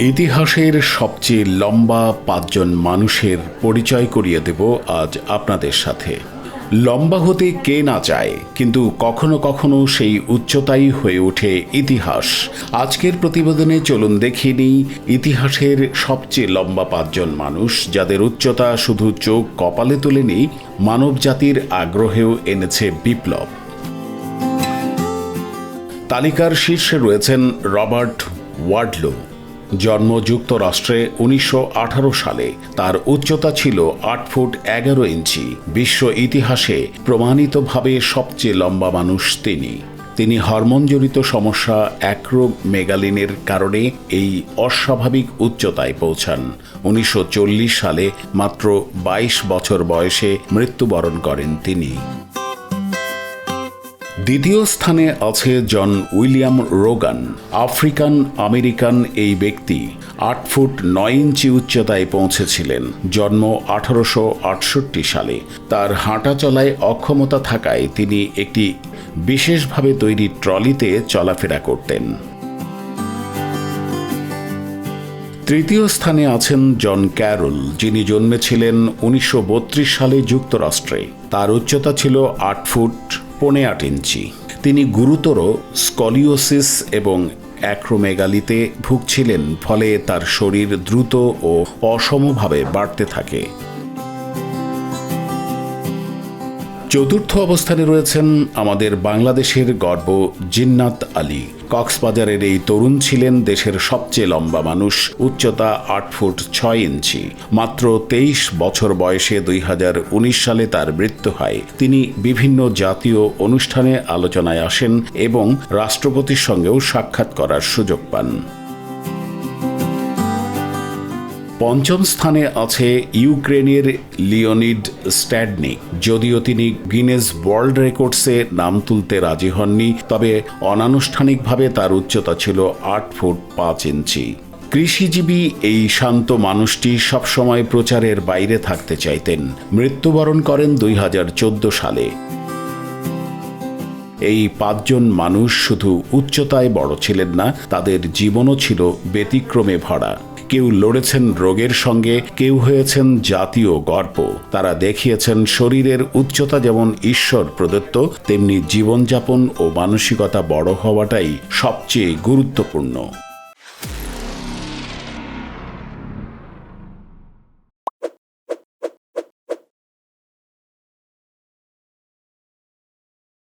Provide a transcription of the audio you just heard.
ইতিহাসের সবচেয়ে লম্বা পাঁচজন মানুষের পরিচয় করিয়ে দেব আজ আপনাদের সাথে। লম্বা হতে কে না চায়, কিন্তু কখনো কখনো সেই উচ্চতাই হয়ে ওঠে ইতিহাস। আজকের প্রতিবেদনে চলুন দেখিয়ে নিই ইতিহাসের সবচেয়ে লম্বা পাঁচজন মানুষ, যাদের উচ্চতা শুধু চোখ কপালে তোলেনি, মানব জাতির আগ্রহেও এনেছে বিপ্লব। তালিকার শীর্ষে রয়েছেন রবার্ট ওয়ার্ডলো জন্ম যুক্তরাষ্ট্রে উনিশশো আঠারো সালে তার উচ্চতা ছিল আট ফুট এগারো ইঞ্চি। বিশ্ব ইতিহাসে প্রমাণিতভাবে সবচেয়ে লম্বা মানুষ তিনি। তিনি হরমোনজনিত সমস্যা অ্যাক্রো মেগালিনের কারণে এই অস্বাভাবিক উচ্চতায় পৌঁছান। উনিশশো চল্লিশ সালে মাত্র ২২ বছর বয়সে মৃত্যুবরণ করেন তিনি। দ্বিতীয় স্থানে আছে John William Rogan, African American এই ব্যক্তি আট ফুট নয় ইঞ্চি উচ্চতায় পৌঁছেছিলেন, জন্ম আঠারোশো আটষট্টি সালে। তার হাঁটা চলায় অক্ষমতা থাকায় তিনি একটি বিশেষভাবে তৈরি ট্রলিতে চলাফেরা করতেন। তৃতীয় স্থানে আছেন জন ক্যারল, যিনি জন্মেছিলেন উনিশশো বত্রিশ সালে যুক্তরাষ্ট্রে। তার উচ্চতা ছিল আট ফুট পৌনে আট ইঞ্চি। তিনি গুরুতর স্কলিওসিস এবং অ্যাক্রোমেগালিতে ভুগছিলেন, ফলে তার শরীর দ্রুত ও অসমভাবে বাড়তে থাকে। চতুর্থ অবস্থানে রয়েছেন আমাদের বাংলাদেশের গর্ব জিন্নাত আলী। কক্সবাজারের এই তরুণ ছিলেন দেশের সবচেয়ে লম্বা মানুষ, উচ্চতা আট ফুট ছয় ইঞ্চি। মাত্র তেইশ বছর বয়সে দুই হাজার উনিশ সালে তার মৃত্যু হয়। তিনি বিভিন্ন জাতীয় অনুষ্ঠানে আলোচনায় আসেন এবং রাষ্ট্রপতির সঙ্গেও সাক্ষাৎ করার সুযোগ পান। পঞ্চম স্থানে আছে ইউক্রেনের লিওনিড স্ট্যাডনিক যদিও তিনি গিনেস ওয়ার্ল্ড রেকর্ডসে নাম তুলতে রাজি হননি, তবে অনানুষ্ঠানিকভাবে তার উচ্চতা ছিল আট ফুট পাঁচ ইঞ্চি। কৃষিজীবী এই শান্ত মানুষটি সবসময় প্রচারের বাইরে থাকতে চাইতেন। মৃত্যুবরণ করেন দুই হাজার চোদ্দ সালে। এই পাঁচজন মানুষ শুধু উচ্চতায় বড় ছিলেন না, তাদের জীবনও ছিল ব্যতিক্রমে ভরা। কেউ লড়েছেন রোগের সঙ্গে, কেউ হয়েছেন জাতীয় গর্ব। তারা দেখিয়েছেন শরীরের উচ্চতা যেমন ঈশ্বর প্রদত্ত, তেমনি জীবনযাপন ও মানসিকতা বড় হওয়াটাই সবচেয়ে গুরুত্বপূর্ণ।